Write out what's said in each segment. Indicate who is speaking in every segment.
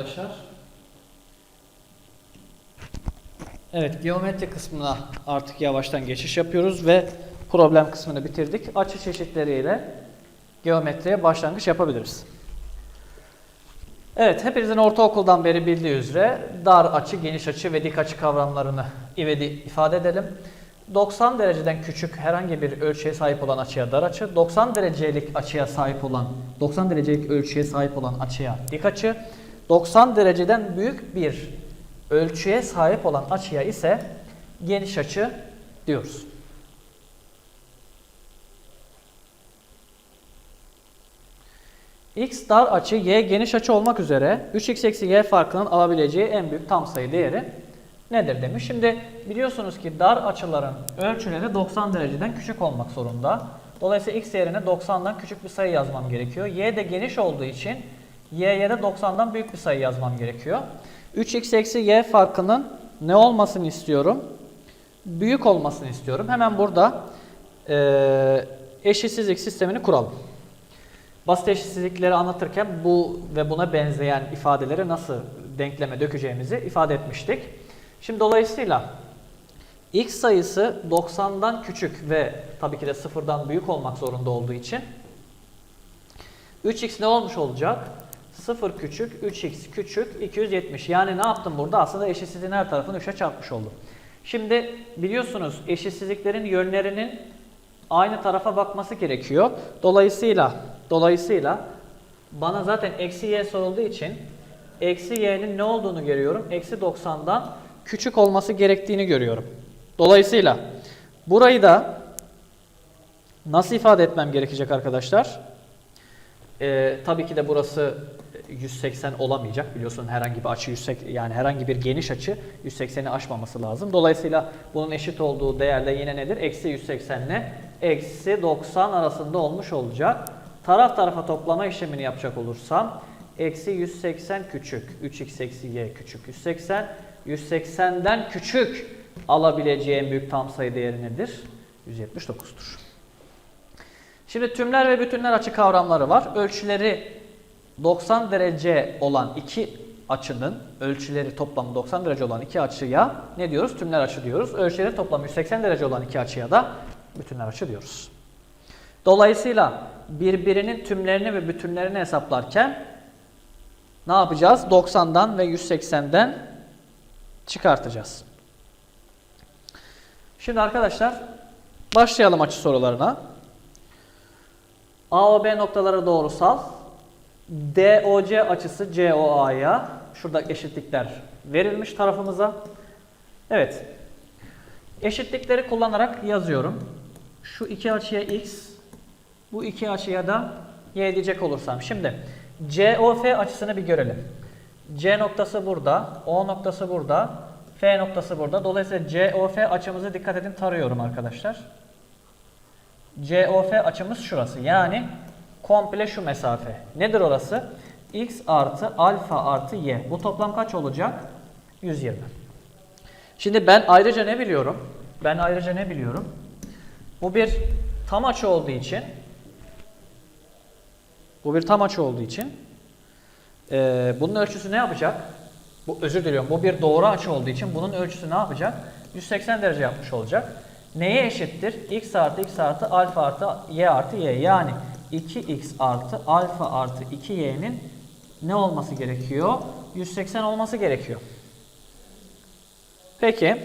Speaker 1: arkadaşlar. Evet, geometri kısmına artık yavaştan geçiş yapıyoruz ve problem kısmını bitirdik. Açı çeşitleriyle geometriye başlangıç yapabiliriz. Evet, hepinizin ortaokuldan beri bildiği üzere dar açı, geniş açı ve dik açı kavramlarını ifade edelim. 90 dereceden küçük herhangi bir ölçüye sahip olan açıya dar açı, 90 derecelik açıya sahip olan 90 derecelik ölçüye sahip olan açıya dik açı, 90 dereceden büyük bir ölçüye sahip olan açıya ise geniş açı diyoruz. X dar açı, Y geniş açı olmak üzere 3x eksi y farkının alabileceği en büyük tam sayı değeri nedir demiş. Şimdi biliyorsunuz ki dar açıların ölçüleri 90 dereceden küçük olmak zorunda. Dolayısıyla x yerine 90'dan küçük bir sayı yazmam gerekiyor. Y de geniş olduğu için y'ye de 90'dan büyük bir sayı yazmam gerekiyor. 3x eksi y farkının ne olmasını istiyorum? Büyük olmasını istiyorum. Hemen burada eee eşitsizlik sistemini kuralım. Basit eşitsizlikleri anlatırken bu ve buna benzeyen ifadeleri nasıl denkleme dökeceğimizi ifade etmiştik. Şimdi dolayısıyla x sayısı 90'dan küçük ve tabii ki de sıfırdan büyük olmak zorunda olduğu için 3x ne olmuş olacak? 0 küçük, 3x küçük, 270. Yani ne yaptım burada? Aslında eşitsizliğin her tarafını 3'e çarpmış oldum. Şimdi biliyorsunuz eşitsizliklerin yönlerinin aynı tarafa bakması gerekiyor. Dolayısıyla dolayısıyla bana zaten eksi y sorulduğu için eksi y'nin ne olduğunu görüyorum. Eksi 90'dan küçük olması gerektiğini görüyorum. Dolayısıyla burayı da nasıl ifade etmem gerekecek arkadaşlar? Ee, tabii ki de burası 180 olamayacak. Biliyorsun herhangi bir açı 180 yani herhangi bir geniş açı 180'i aşmaması lazım. Dolayısıyla bunun eşit olduğu değerde yine nedir? Eksi 180 ile eksi 90 arasında olmuş olacak. Taraf tarafa toplama işlemini yapacak olursam eksi 180 küçük 3x eksi y küçük 180 180'den küçük alabileceğim büyük tam sayı değeri nedir? 179'dur. Şimdi tümler ve bütünler açı kavramları var. Ölçüleri 90 derece olan iki açının ölçüleri toplamı 90 derece olan iki açıya ne diyoruz? Tümler açı diyoruz. Ölçüleri toplamı 180 derece olan iki açıya da bütünler açı diyoruz. Dolayısıyla birbirinin tümlerini ve bütünlerini hesaplarken ne yapacağız? 90'dan ve 180'den çıkartacağız. Şimdi arkadaşlar başlayalım açı sorularına. A ve B noktaları doğrusal. DOC açısı COA'ya. Şurada eşitlikler verilmiş tarafımıza. Evet. Eşitlikleri kullanarak yazıyorum. Şu iki açıya x, bu iki açıya da y diyecek olursam. Şimdi COF açısını bir görelim. C noktası burada, O noktası burada, F noktası burada. Dolayısıyla COF açımızı dikkat edin tarıyorum arkadaşlar. COF açımız şurası. Yani komple şu mesafe. Nedir orası? X artı alfa artı y. Bu toplam kaç olacak? 120. Şimdi ben ayrıca ne biliyorum? Ben ayrıca ne biliyorum? Bu bir tam açı olduğu için bu bir tam açı olduğu için e, bunun ölçüsü ne yapacak? Bu özür diliyorum. Bu bir doğru açı olduğu için bunun ölçüsü ne yapacak? 180 derece yapmış olacak. Neye eşittir? x artı x artı alfa artı y artı y. Yani 2x artı alfa artı 2y'nin ne olması gerekiyor? 180 olması gerekiyor. Peki.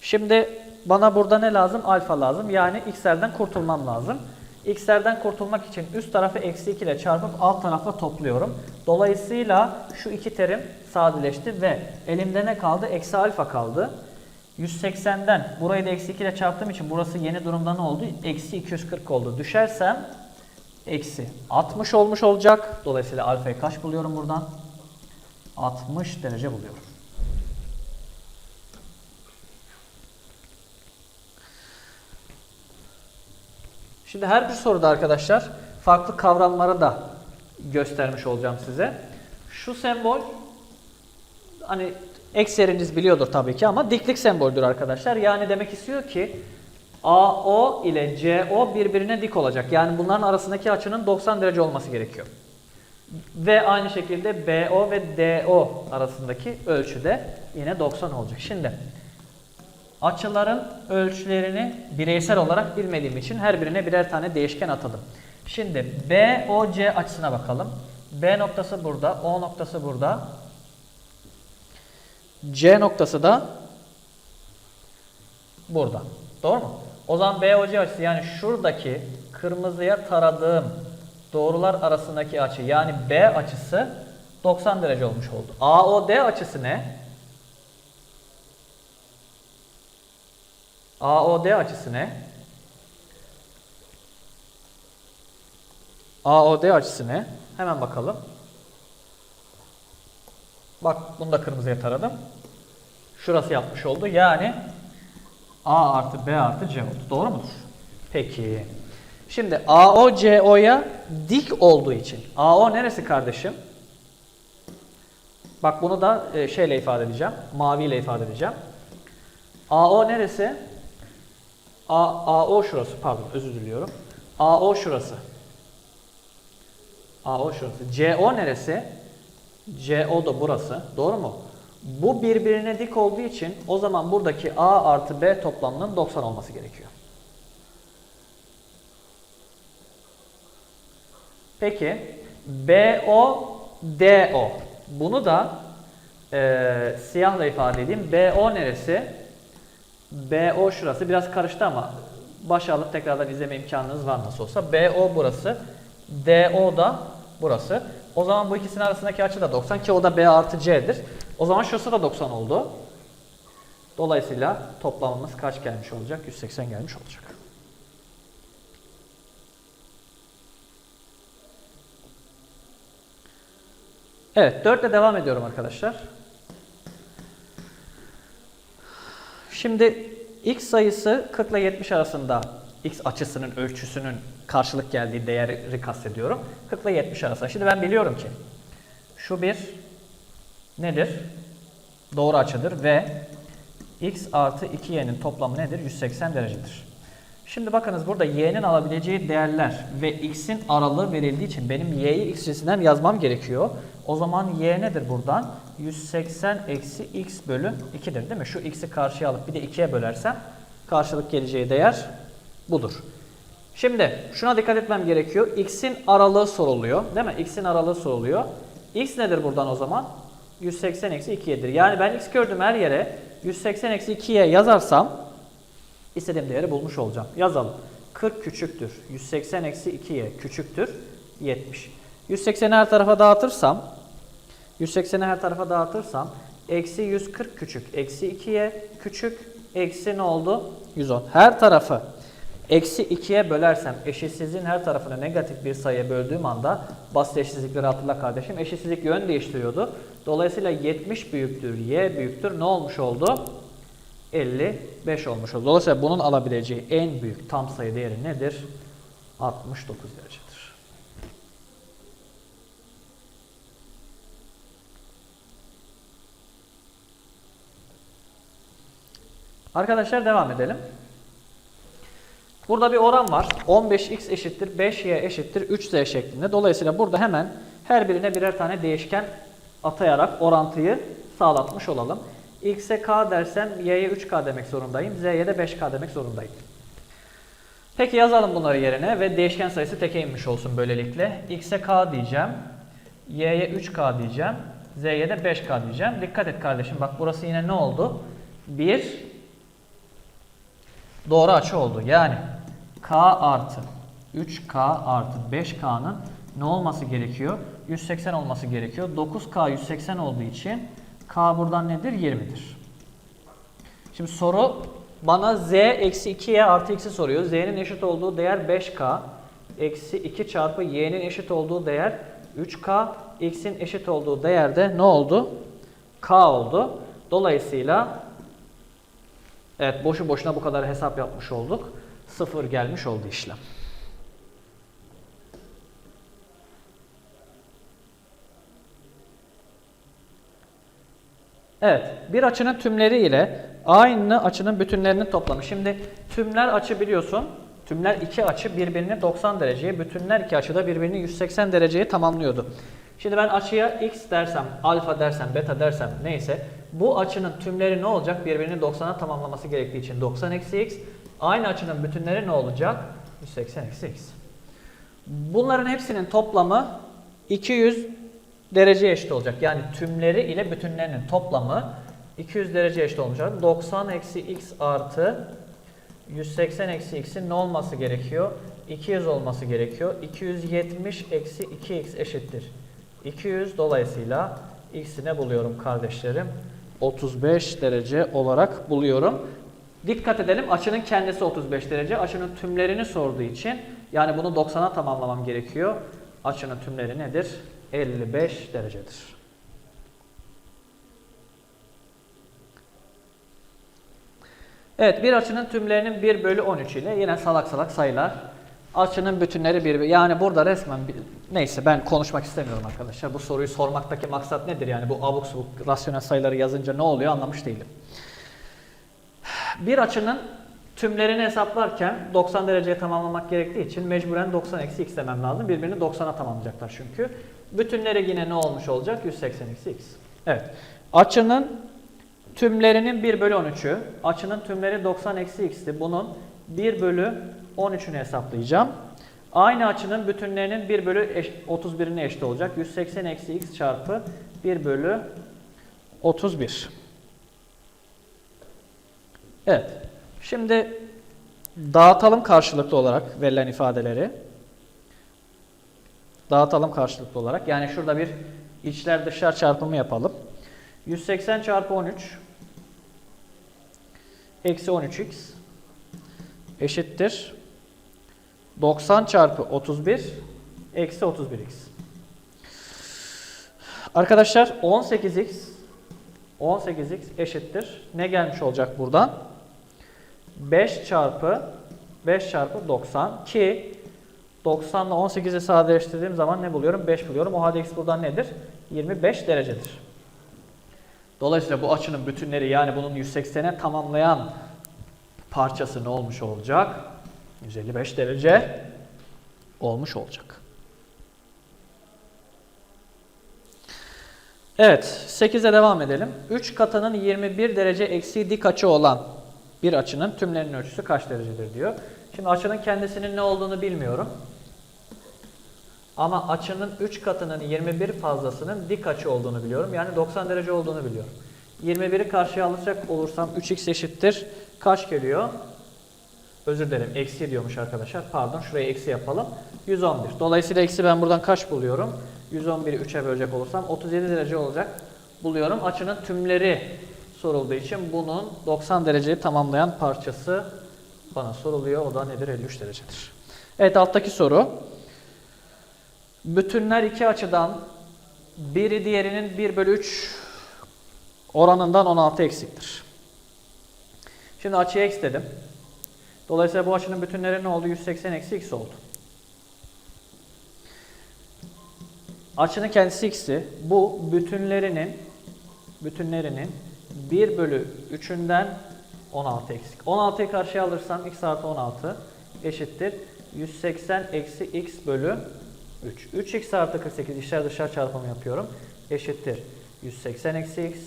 Speaker 1: Şimdi bana burada ne lazım? Alfa lazım. Yani x'lerden kurtulmam lazım. x'lerden kurtulmak için üst tarafı eksi 2 ile çarpıp alt tarafla topluyorum. Dolayısıyla şu iki terim sadeleşti ve elimde ne kaldı? Eksi alfa kaldı. 180'den burayı da eksi 2 ile çarptığım için burası yeni durumda ne oldu? Eksi 240 oldu. Düşersem eksi 60 olmuş olacak. Dolayısıyla alfayı kaç buluyorum buradan? 60 derece buluyorum. Şimdi her bir soruda arkadaşlar farklı kavramları da göstermiş olacağım size. Şu sembol hani ekseriniz biliyordur tabii ki ama diklik semboldür arkadaşlar. Yani demek istiyor ki AO ile CO birbirine dik olacak. Yani bunların arasındaki açının 90 derece olması gerekiyor. Ve aynı şekilde BO ve DO arasındaki ölçü de yine 90 olacak. Şimdi açıların ölçülerini bireysel olarak bilmediğim için her birine birer tane değişken atadım. Şimdi BOC açısına bakalım. B noktası burada, O noktası burada. C noktası da burada. Doğru mu? O zaman BOC açısı yani şuradaki kırmızıya taradığım doğrular arasındaki açı yani B açısı 90 derece olmuş oldu. AOD açısı ne? AOD açısı ne? AOD açısı ne? Hemen bakalım. Bak bunu da kırmızıya taradım. Şurası yapmış oldu. Yani A artı B artı C oldu. Doğru mudur? Peki. Şimdi AO CO'ya dik olduğu için. AO neresi kardeşim? Bak bunu da e, şeyle ifade edeceğim. Maviyle ifade edeceğim. AO neresi? A, AO şurası. Pardon özür diliyorum. AO şurası. AO şurası. CO neresi? CO da burası. Doğru mu? Bu birbirine dik olduğu için o zaman buradaki A artı B toplamının 90 olması gerekiyor. Peki BO DO. Bunu da e, siyahla ifade edeyim. BO neresi? BO şurası. Biraz karıştı ama başa alıp tekrardan izleme imkanınız var nasıl olsa. BO burası. DO da burası. O zaman bu ikisinin arasındaki açı da 90 ki o da B artı C'dir. O zaman şurası da 90 oldu. Dolayısıyla toplamımız kaç gelmiş olacak? 180 gelmiş olacak. Evet 4 ile devam ediyorum arkadaşlar. Şimdi x sayısı 40 ile 70 arasında x açısının ölçüsünün karşılık geldiği değeri kastediyorum. 40 ile 70 arasında. Şimdi ben biliyorum ki şu bir nedir? Doğru açıdır ve x artı 2y'nin toplamı nedir? 180 derecedir. Şimdi bakınız burada y'nin alabileceği değerler ve x'in aralığı verildiği için benim y'yi x cinsinden yazmam gerekiyor. O zaman y nedir buradan? 180 eksi x bölü 2'dir değil mi? Şu x'i karşıya alıp bir de 2'ye bölersem karşılık geleceği değer budur. Şimdi şuna dikkat etmem gerekiyor. X'in aralığı soruluyor. Değil mi? X'in aralığı soruluyor. X nedir buradan o zaman? 180 eksi 2'yedir. Yani ben x gördüğüm her yere 180 eksi 2'ye yazarsam istediğim değeri bulmuş olacağım. Yazalım. 40 küçüktür. 180 eksi 2'ye küçüktür. 70. 180'i her tarafa dağıtırsam 180'i her tarafa dağıtırsam eksi 140 küçük. Eksi 2'ye küçük. Eksi ne oldu? 110. Her tarafı eksi 2'ye bölersem eşitsizliğin her tarafını negatif bir sayıya böldüğüm anda basit eşitsizlikleri hatırla kardeşim. Eşitsizlik yön değiştiriyordu. Dolayısıyla 70 büyüktür, y büyüktür. Ne olmuş oldu? 55 olmuş oldu. Dolayısıyla bunun alabileceği en büyük tam sayı değeri nedir? 69 derecedir. Arkadaşlar devam edelim. Burada bir oran var. 15x eşittir 5y eşittir 3z şeklinde. Dolayısıyla burada hemen her birine birer tane değişken atayarak orantıyı sağlatmış olalım. x'e k dersem y'ye 3k demek zorundayım. z'ye de 5k demek zorundayım. Peki yazalım bunları yerine ve değişken sayısı teke inmiş olsun böylelikle. x'e k diyeceğim. y'ye 3k diyeceğim. z'ye de 5k diyeceğim. Dikkat et kardeşim bak burası yine ne oldu? 1 doğru açı oldu. Yani k artı 3k artı 5k'nın ne olması gerekiyor? 180 olması gerekiyor. 9k 180 olduğu için k buradan nedir? 20'dir. Şimdi soru bana z eksi 2y artı x'i soruyor. z'nin eşit olduğu değer 5k. Eksi 2 çarpı y'nin eşit olduğu değer 3k. x'in eşit olduğu değer de ne oldu? k oldu. Dolayısıyla Evet boşu boşuna bu kadar hesap yapmış olduk. Sıfır gelmiş oldu işlem. Evet bir açının tümleri ile aynı açının bütünlerinin toplamı. Şimdi tümler açı biliyorsun. Tümler iki açı birbirini 90 dereceye, bütünler iki açı da birbirini 180 dereceye tamamlıyordu. Şimdi ben açıya x dersem, alfa dersem, beta dersem neyse bu açının tümleri ne olacak? Birbirini 90'a tamamlaması gerektiği için 90 eksi x. Aynı açının bütünleri ne olacak? 180 eksi x. Bunların hepsinin toplamı 200 derece eşit olacak. Yani tümleri ile bütünlerinin toplamı 200 derece eşit olacak. 90 eksi x artı 180 eksi x'in ne olması gerekiyor? 200 olması gerekiyor. 270 eksi 2x eşittir. 200 dolayısıyla x'i ne buluyorum kardeşlerim? 35 derece olarak buluyorum. Dikkat edelim açının kendisi 35 derece. Açının tümlerini sorduğu için yani bunu 90'a tamamlamam gerekiyor. Açının tümleri nedir? 55 derecedir. Evet bir açının tümlerinin 1 bölü 13 ile yine salak salak sayılar. Açının bütünleri 1 yani burada resmen bir, neyse ben konuşmak istemiyorum arkadaşlar. Bu soruyu sormaktaki maksat nedir yani bu abuk subuk rasyonel sayıları yazınca ne oluyor anlamış değilim. Bir açının tümlerini hesaplarken 90 dereceye tamamlamak gerektiği için mecburen 90 eksi x demem lazım. Birbirini 90'a tamamlayacaklar çünkü. Bütünleri yine ne olmuş olacak? 180 eksi x. Evet. Açının tümlerinin 1 bölü 13'ü. Açının tümleri 90 eksi x'ti. Bunun 1 bölü 13'ünü hesaplayacağım. Aynı açının bütünlerinin 1 bölü eş- 31'ine eşit olacak. 180 eksi x çarpı 1 bölü 31. Evet. Şimdi dağıtalım karşılıklı olarak verilen ifadeleri. Dağıtalım karşılıklı olarak. Yani şurada bir içler dışlar çarpımı yapalım. 180 çarpı 13 eksi 13x eşittir 90 çarpı 31 eksi 31x. Arkadaşlar 18x 18x eşittir. Ne gelmiş olacak buradan? 5 çarpı 5 çarpı 90 ki 90 ile 18'i sadeleştirdiğim zaman ne buluyorum? 5 buluyorum. O halde x buradan nedir? 25 derecedir. Dolayısıyla bu açının bütünleri yani bunun 180'e tamamlayan parçası ne olmuş olacak? 155 derece olmuş olacak. Evet, 8'e devam edelim. 3 katının 21 derece eksi dik açı olan bir açının tümlerinin ölçüsü kaç derecedir diyor. Şimdi açının kendisinin ne olduğunu bilmiyorum. Ama açının 3 katının 21 fazlasının dik açı olduğunu biliyorum. Yani 90 derece olduğunu biliyorum. 21'i karşıya alacak olursam 3x eşittir. Kaç geliyor? Özür dilerim. Eksi diyormuş arkadaşlar. Pardon şurayı eksi yapalım. 111. Dolayısıyla eksi ben buradan kaç buluyorum? 111'i 3'e bölecek olursam 37 derece olacak buluyorum. Açının tümleri sorulduğu için bunun 90 dereceyi tamamlayan parçası bana soruluyor. O da nedir? 53 derecedir. Evet alttaki soru. Bütünler iki açıdan biri diğerinin 1 bölü 3 oranından 16 eksiktir. Şimdi açıya x dedim. Dolayısıyla bu açının bütünleri ne oldu? 180 eksi x oldu. Açının kendisi x'ti. Bu bütünlerinin bütünlerinin 1 bölü 3'ünden 16 eksik. 16'yı karşıya alırsam x artı 16 eşittir. 180 eksi x bölü 3. 3x artı 48 içler dışarı çarpımı yapıyorum. Eşittir. 180 eksi x.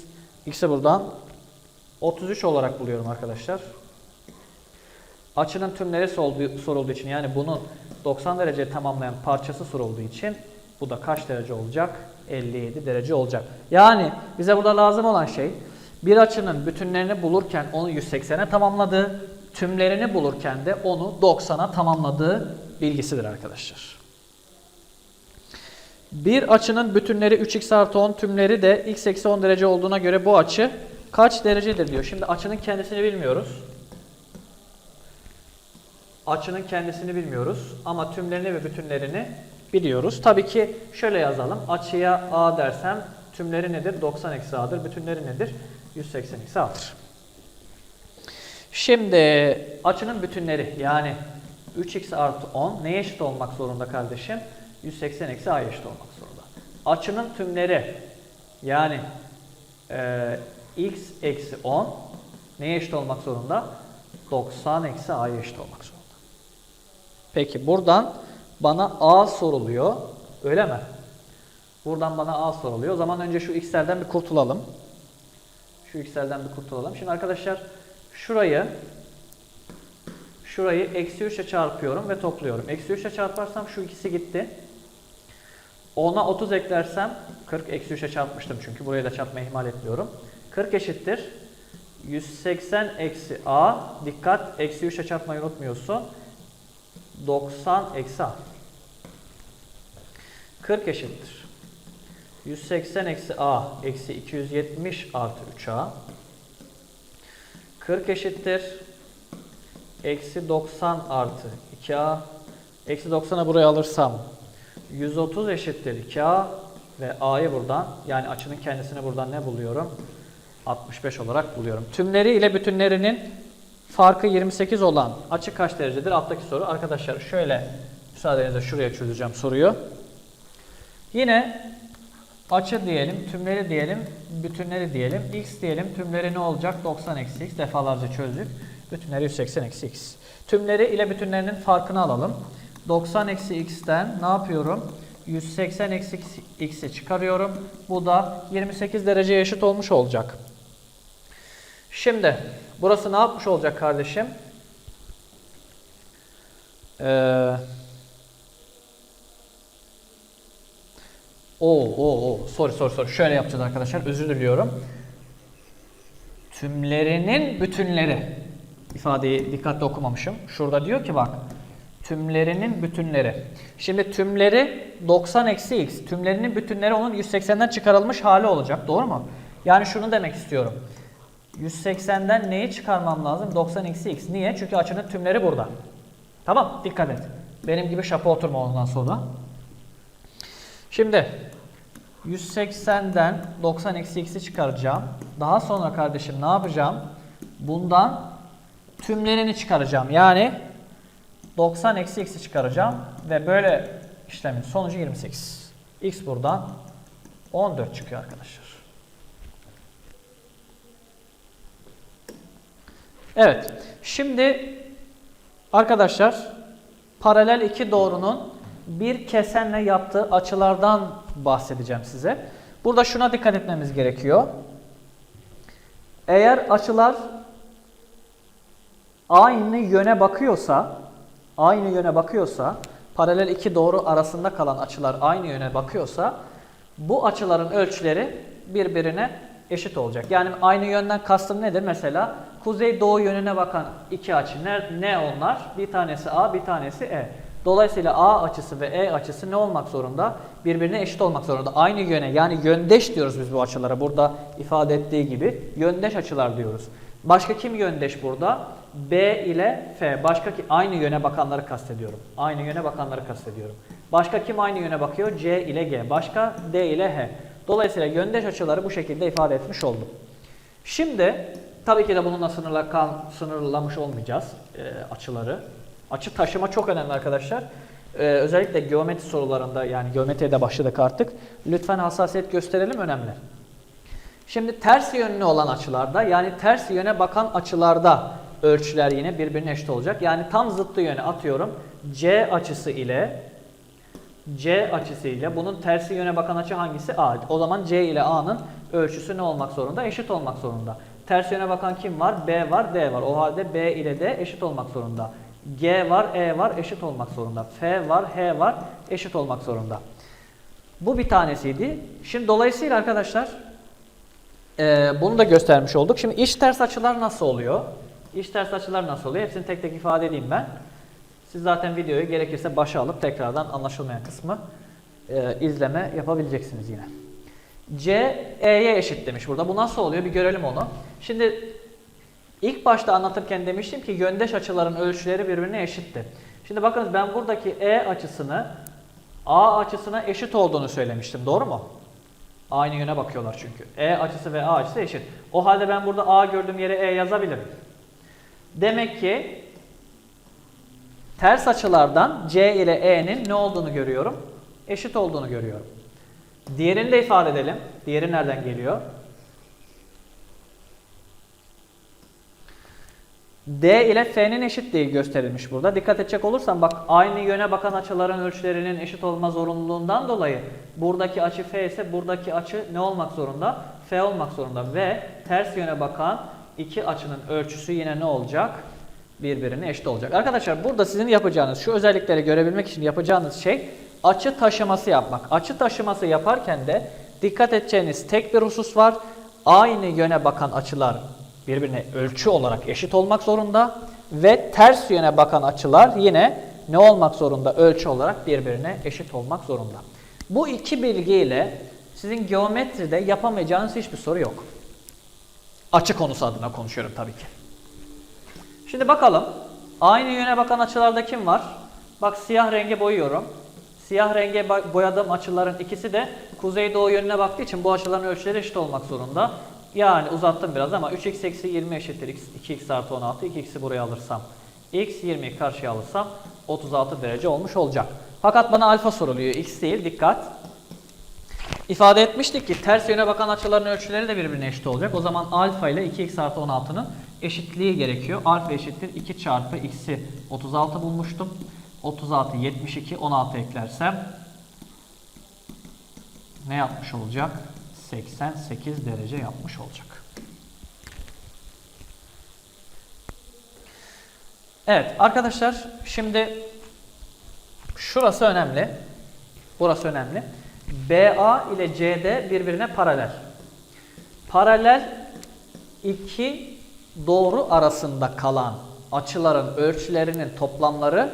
Speaker 1: X'i buradan 33 olarak buluyorum arkadaşlar. Açının tümleri sorulduğu, sorulduğu için yani bunun 90 derece tamamlayan parçası sorulduğu için bu da kaç derece olacak? 57 derece olacak. Yani bize burada lazım olan şey bir açının bütünlerini bulurken onu 180'e tamamladığı, tümlerini bulurken de onu 90'a tamamladığı bilgisidir arkadaşlar. Bir açının bütünleri 3x artı 10 tümleri de x eksi 10 derece olduğuna göre bu açı kaç derecedir diyor. Şimdi açının kendisini bilmiyoruz. Açının kendisini bilmiyoruz ama tümlerini ve bütünlerini biliyoruz. Tabii ki şöyle yazalım. Açıya a dersem tümleri nedir? 90 eksi a'dır. Bütünleri nedir? 180 eksi a'dır. Şimdi açının bütünleri yani 3x artı 10 neye eşit olmak zorunda kardeşim? 180 eksi a'ya eşit olmak zorunda. Açının tümleri yani e, x eksi 10 neye eşit olmak zorunda? 90 eksi a'ya eşit olmak zorunda. Peki buradan bana a soruluyor. Öyle mi? Buradan bana A soruluyor. O zaman önce şu x'lerden bir kurtulalım. Şu x'lerden bir kurtulalım. Şimdi arkadaşlar şurayı şurayı eksi 3 ile çarpıyorum ve topluyorum. Eksi 3 ile çarparsam şu ikisi gitti. 10'a 30 eklersem 40 eksi 3'e çarpmıştım çünkü buraya da çarpmayı ihmal etmiyorum. 40 eşittir. 180 eksi a dikkat eksi 3'e çarpmayı unutmuyorsun. 90 eksi a. 40 eşittir. 180 eksi a eksi 270 artı 3a. 40 eşittir. Eksi 90 artı 2a. Eksi 90'ı buraya alırsam 130 eşittir 2a ve a'yı buradan yani açının kendisini buradan ne buluyorum? 65 olarak buluyorum. Tümleri ile bütünlerinin farkı 28 olan açı kaç derecedir? Alttaki soru. Arkadaşlar şöyle müsaadenizle şuraya çözeceğim soruyu. Yine açı diyelim, tümleri diyelim, bütünleri diyelim. x diyelim, tümleri ne olacak? 90 eksi x defalarca çözdük. Bütünleri 180 eksi x. Tümleri ile bütünlerinin farkını alalım. 90 eksi x'ten ne yapıyorum? 180 eksi x'i çıkarıyorum. Bu da 28 dereceye eşit olmuş olacak. Şimdi burası ne yapmış olacak kardeşim? Ee, Oo, oo, oo. Sorry, sorry, sorry. Şöyle yapacağız arkadaşlar. Özür diliyorum. Tümlerinin bütünleri. İfadeyi dikkatli okumamışım. Şurada diyor ki bak. Tümlerinin bütünleri. Şimdi tümleri 90 eksi x. Tümlerinin bütünleri onun 180'den çıkarılmış hali olacak. Doğru mu? Yani şunu demek istiyorum. 180'den neyi çıkarmam lazım? 90 eksi x. Niye? Çünkü açının tümleri burada. Tamam. Dikkat et. Benim gibi şapa oturma ondan sonra. Şimdi 180'den 90 eksi x'i çıkaracağım. Daha sonra kardeşim ne yapacağım? Bundan tümlerini çıkaracağım. Yani 90 eksi x'i çıkaracağım. Ve böyle işlemin sonucu 28. x buradan 14 çıkıyor arkadaşlar. Evet. Şimdi arkadaşlar paralel iki doğrunun bir kesenle yaptığı açılardan bahsedeceğim size. Burada şuna dikkat etmemiz gerekiyor. Eğer açılar aynı yöne bakıyorsa, aynı yöne bakıyorsa, paralel iki doğru arasında kalan açılar aynı yöne bakıyorsa, bu açıların ölçüleri birbirine eşit olacak. Yani aynı yönden kastım nedir? Mesela kuzey doğu yönüne bakan iki açı ne, ne onlar? Bir tanesi A, bir tanesi E. Dolayısıyla A açısı ve E açısı ne olmak zorunda? Birbirine eşit olmak zorunda. Aynı yöne yani yöndeş diyoruz biz bu açılara. Burada ifade ettiği gibi yöndeş açılar diyoruz. Başka kim yöndeş burada? B ile F. Başka ki aynı yöne bakanları kastediyorum. Aynı yöne bakanları kastediyorum. Başka kim aynı yöne bakıyor? C ile G. Başka D ile H. Dolayısıyla yöndeş açıları bu şekilde ifade etmiş oldum. Şimdi tabii ki de bununla sınırla sınırlamış olmayacağız e, açıları. Açı taşıma çok önemli arkadaşlar. Ee, özellikle geometri sorularında yani geometriye de başladık artık. Lütfen hassasiyet gösterelim önemli. Şimdi ters yönlü olan açılarda yani ters yöne bakan açılarda ölçüler yine birbirine eşit olacak. Yani tam zıttı yöne atıyorum. C açısı ile C açısı ile bunun tersi yöne bakan açı hangisi? A. O zaman C ile A'nın ölçüsü ne olmak zorunda? Eşit olmak zorunda. Ters yöne bakan kim var? B var, D var. O halde B ile D eşit olmak zorunda. G var, E var eşit olmak zorunda. F var, H var eşit olmak zorunda. Bu bir tanesiydi. Şimdi dolayısıyla arkadaşlar e, bunu da göstermiş olduk. Şimdi iç ters açılar nasıl oluyor? İç ters açılar nasıl oluyor? Hepsini tek tek ifade edeyim ben. Siz zaten videoyu gerekirse başa alıp tekrardan anlaşılmayan kısmı e, izleme yapabileceksiniz yine. C, E'ye eşit demiş burada. Bu nasıl oluyor? Bir görelim onu. Şimdi İlk başta anlatırken demiştim ki yöndeş açıların ölçüleri birbirine eşitti. Şimdi bakınız ben buradaki E açısını A açısına eşit olduğunu söylemiştim. Doğru mu? Aynı yöne bakıyorlar çünkü. E açısı ve A açısı eşit. O halde ben burada A gördüğüm yere E yazabilirim. Demek ki ters açılardan C ile E'nin ne olduğunu görüyorum? Eşit olduğunu görüyorum. Diğerini de ifade edelim. Diğeri nereden geliyor? D ile F'nin eşitliği gösterilmiş burada. Dikkat edecek olursan bak aynı yöne bakan açıların ölçülerinin eşit olma zorunluluğundan dolayı buradaki açı F ise buradaki açı ne olmak zorunda? F olmak zorunda ve ters yöne bakan iki açının ölçüsü yine ne olacak? Birbirine eşit olacak. Arkadaşlar burada sizin yapacağınız şu özellikleri görebilmek için yapacağınız şey açı taşıması yapmak. Açı taşıması yaparken de dikkat edeceğiniz tek bir husus var. Aynı yöne bakan açılar birbirine ölçü olarak eşit olmak zorunda ve ters yöne bakan açılar yine ne olmak zorunda? Ölçü olarak birbirine eşit olmak zorunda. Bu iki bilgiyle sizin geometride yapamayacağınız hiçbir soru yok. Açı konusu adına konuşuyorum tabii ki. Şimdi bakalım. Aynı yöne bakan açılarda kim var? Bak siyah renge boyuyorum. Siyah renge boyadığım açıların ikisi de kuzeydoğu yönüne baktığı için bu açıların ölçüleri eşit olmak zorunda. Yani uzattım biraz ama 3x eksi 20 eşittir x, 2x artı 16. 2x'i buraya alırsam x 20'yi karşıya alırsam 36 derece olmuş olacak. Fakat bana alfa soruluyor. x değil dikkat. İfade etmiştik ki ters yöne bakan açıların ölçüleri de birbirine eşit olacak. O zaman alfa ile 2x artı 16'nın eşitliği gerekiyor. Alfa eşittir 2 çarpı x'i 36 bulmuştum. 36 72 16 eklersem ne yapmış olacak? 88 derece yapmış olacak. Evet arkadaşlar şimdi şurası önemli. Burası önemli. BA ile CD birbirine paralel. Paralel iki doğru arasında kalan açıların ölçülerinin toplamları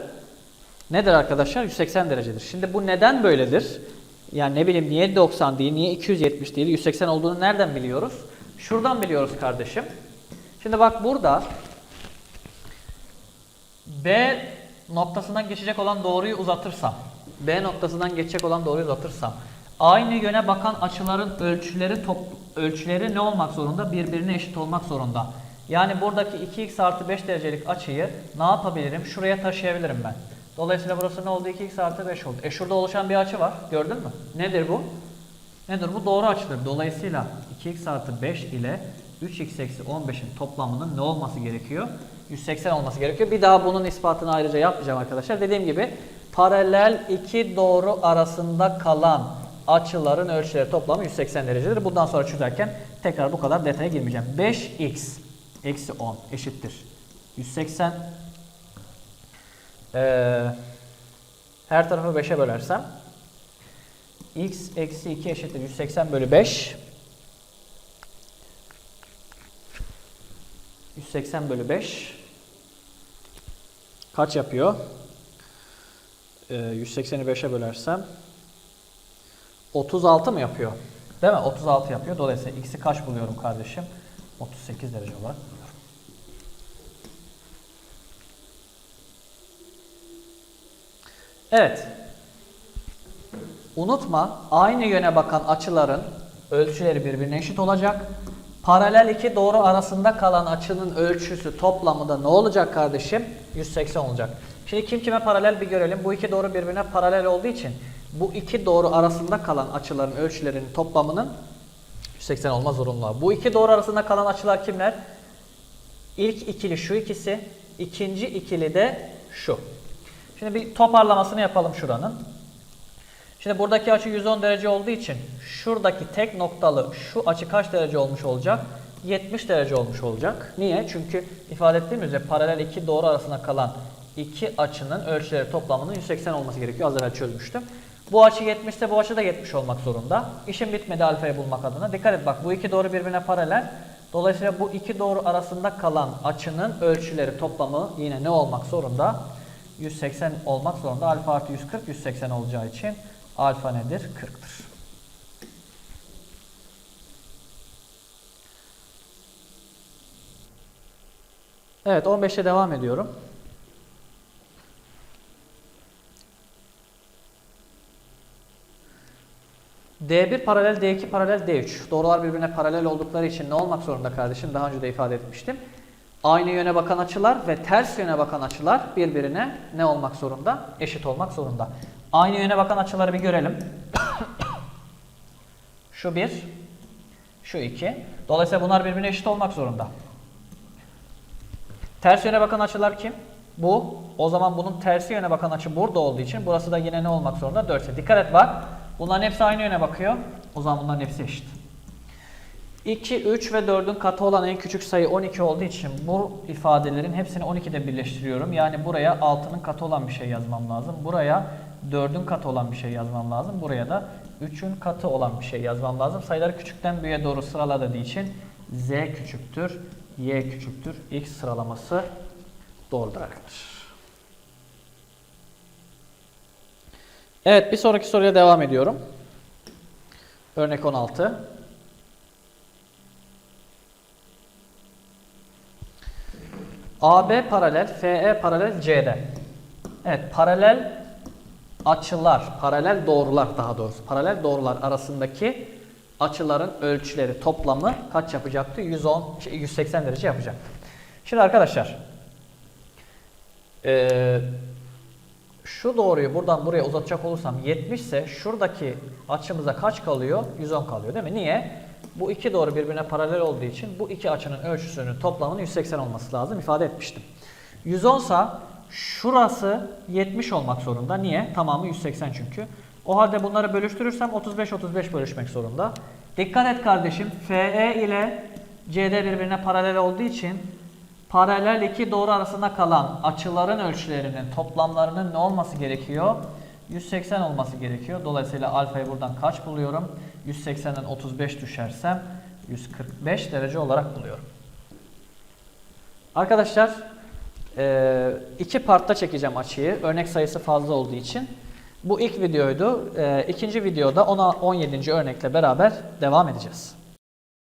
Speaker 1: nedir arkadaşlar? 180 derecedir. Şimdi bu neden böyledir? Yani ne bileyim niye 90 değil, niye 270 değil, 180 olduğunu nereden biliyoruz? Şuradan biliyoruz kardeşim. Şimdi bak burada B noktasından geçecek olan doğruyu uzatırsam, B noktasından geçecek olan doğruyu uzatırsam, aynı yöne bakan açıların ölçüleri top, ölçüleri ne olmak zorunda? Birbirine eşit olmak zorunda. Yani buradaki 2x artı 5 derecelik açıyı ne yapabilirim? Şuraya taşıyabilirim ben. Dolayısıyla burası ne oldu? 2x artı 5 oldu. E şurada oluşan bir açı var. Gördün mü? Nedir bu? Nedir bu? Doğru açıdır. Dolayısıyla 2x artı 5 ile 3x eksi 15'in toplamının ne olması gerekiyor? 180 olması gerekiyor. Bir daha bunun ispatını ayrıca yapmayacağım arkadaşlar. Dediğim gibi paralel iki doğru arasında kalan açıların ölçüleri toplamı 180 derecedir. Bundan sonra çözerken tekrar bu kadar detaya girmeyeceğim. 5x eksi 10 eşittir. 180 ee, her tarafı 5'e bölersem x eksi 2 eşittir 180 bölü 5 180 bölü 5 kaç yapıyor? Ee, 180'i 5'e bölersem 36 mı yapıyor? Değil mi? 36 yapıyor. Dolayısıyla x'i kaç buluyorum kardeşim? 38 derece olarak Evet. Unutma aynı yöne bakan açıların ölçüleri birbirine eşit olacak. Paralel iki doğru arasında kalan açının ölçüsü toplamı da ne olacak kardeşim? 180 olacak. Şimdi kim kime paralel bir görelim. Bu iki doğru birbirine paralel olduğu için bu iki doğru arasında kalan açıların ölçülerinin toplamının 180 olma zorunluluğu. Bu iki doğru arasında kalan açılar kimler? İlk ikili şu ikisi, ikinci ikili de şu. Şimdi bir toparlamasını yapalım şuranın. Şimdi buradaki açı 110 derece olduğu için şuradaki tek noktalı şu açı kaç derece olmuş olacak? 70 derece olmuş olacak. Niye? Çünkü ifade ettiğim üzere paralel iki doğru arasında kalan iki açının ölçüleri toplamının 180 olması gerekiyor. Az evvel çözmüştüm. Bu açı 70 ise bu açı da 70 olmak zorunda. İşim bitmedi alfayı bulmak adına. Dikkat et bak bu iki doğru birbirine paralel. Dolayısıyla bu iki doğru arasında kalan açının ölçüleri toplamı yine ne olmak zorunda? 180 olmak zorunda. Alfa artı 140 180 olacağı için alfa nedir? 40'tır. Evet 15'e devam ediyorum. D1 paralel, D2 paralel, D3. Doğrular birbirine paralel oldukları için ne olmak zorunda kardeşim? Daha önce de ifade etmiştim. Aynı yöne bakan açılar ve ters yöne bakan açılar birbirine ne olmak zorunda? Eşit olmak zorunda. Aynı yöne bakan açıları bir görelim. şu bir, şu iki. Dolayısıyla bunlar birbirine eşit olmak zorunda. Ters yöne bakan açılar kim? Bu. O zaman bunun tersi yöne bakan açı burada olduğu için burası da yine ne olmak zorunda? 4 ise. Dikkat et bak. Bunların hepsi aynı yöne bakıyor. O zaman bunların hepsi eşit. 2, 3 ve 4'ün katı olan en küçük sayı 12 olduğu için bu ifadelerin hepsini 12'de birleştiriyorum. Yani buraya 6'nın katı olan bir şey yazmam lazım. Buraya 4'ün katı olan bir şey yazmam lazım. Buraya da 3'ün katı olan bir şey yazmam lazım. Sayıları küçükten büyüğe doğru sıraladığı için z küçüktür, y küçüktür. X sıralaması doğrudur arkadaşlar. Evet bir sonraki soruya devam ediyorum. Örnek 16. AB paralel, FE paralel CD. Evet, paralel açılar, paralel doğrular daha doğrusu, paralel doğrular arasındaki açıların ölçüleri toplamı kaç yapacaktı? 110, şey, 180 derece yapacaktı. Şimdi arkadaşlar, eee, şu doğruyu buradan buraya uzatacak olursam 70 ise şuradaki açımıza kaç kalıyor? 110 kalıyor değil mi? Niye? Bu iki doğru birbirine paralel olduğu için bu iki açının ölçüsünün toplamının 180 olması lazım ifade etmiştim. 110 sa şurası 70 olmak zorunda. Niye? Tamamı 180 çünkü. O halde bunları bölüştürürsem 35-35 bölüşmek zorunda. Dikkat et kardeşim. FE ile CD birbirine paralel olduğu için paralel iki doğru arasında kalan açıların ölçülerinin toplamlarının ne olması gerekiyor? 180 olması gerekiyor. Dolayısıyla alfayı buradan kaç buluyorum? 180'den 35 düşersem 145 derece olarak buluyorum. Arkadaşlar eee, iki partta çekeceğim açıyı. Örnek sayısı fazla olduğu için. Bu ilk videoydu. Eee, ikinci videoda ona 17. örnekle beraber devam edeceğiz.